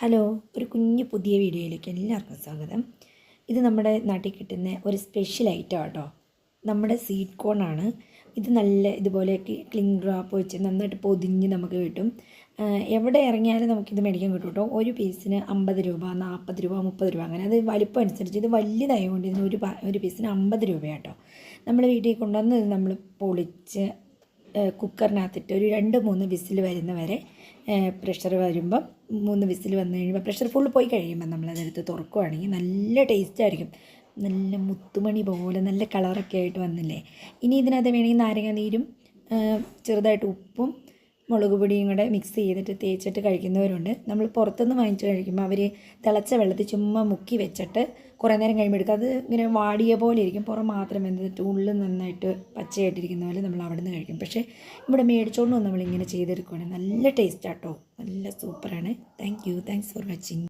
Hello ഒരു കുഞ്ഞു പുതിയ വീഡിയോയിലേക്ക് എല്ലാവർക്കും സ്വാഗതം. ഇത് നമ്മുടെ നാട്ടിൽ കിട്ടുന്ന ഒരു സ്പെഷ്യൽ ഐറ്റം കേട്ടോ നമ്മുടെ സീഡ് കോൺ ആണ്. ഇത് നല്ല ഇതുപോലെ ക്ലിങ് ഡ്രോപ്പ് വെച്ച് നന്നായിട്ട് പൊതിഞ്ഞ് നമുക്ക് കിട്ടും. എവിടെ ഇറങ്ങിയാലും നമുക്കിത് മേടിക്കാൻ കിട്ടും കേട്ടോ. ഒരു പീസിന് അമ്പത് രൂപ നാൽപ്പത് രൂപ മുപ്പത് രൂപ അങ്ങനെ. അത് വലിപ്പം അനുസരിച്ച് ഇത് വലിയതായതുകൊണ്ട് ഇതിന് ഒരു ഒരു പീസിന് അമ്പത് രൂപയാട്ടോ. നമ്മൾ വീട്ടിൽ കൊണ്ടുവന്ന് നമ്മൾ പൊളിച്ച് കുക്കറിനകത്തിട്ട് ഒരു രണ്ട് മൂന്ന് വിസിൽ വരുന്ന വരെ പ്രഷർ വരുമ്പം മൂന്ന് വിസിൽ വന്നു കഴിയുമ്പോൾ പ്രഷർ ഫുൾ പോയി കഴിയുമ്പോൾ നമ്മളതെടുത്ത് തുറക്കുകയാണെങ്കിൽ നല്ല ടേസ്റ്റ് ആയിരിക്കും. നല്ല മുത്തുമണി പോലെ നല്ല കളറൊക്കെ ആയിട്ട് വന്നില്ലേ? ഇനി ഇതിനകത്ത് വേണമെങ്കിൽ നാരങ്ങ നീരും ചെറുതായിട്ട് ഉപ്പും മുളക് പൊടിയും കൂടെ മിക്സ് ചെയ്തിട്ട് തേച്ചിട്ട് കഴിക്കുന്നവരുണ്ട്. നമ്മൾ പുറത്തുനിന്ന് വാങ്ങിച്ച് കഴിക്കുമ്പോൾ അവർ തിളച്ച വെള്ളത്തിൽ ചുമ്മാ മുക്കി വെച്ചിട്ട് കുറേ നേരം കഴിയുമ്പോൾ എടുക്കുക അത് ഇങ്ങനെ വാടിയ പോലെ ഇരിക്കും. പുറം മാത്രം വെന്തിട്ട് ഉള്ളിൽ നന്നായിട്ട് പച്ചയായിട്ടിരിക്കുന്ന പോലെ നമ്മൾ അവിടെ നിന്ന് കഴിക്കും. പക്ഷേ ഇവിടെ മേടിച്ചുകൊണ്ട് വന്ന് നമ്മളിങ്ങനെ ചെയ്തെടുക്കുകയാണെങ്കിൽ നല്ല ടേസ്റ്റ് ആട്ടോ. നല്ല സൂപ്പറാണ് thank you thanks for watching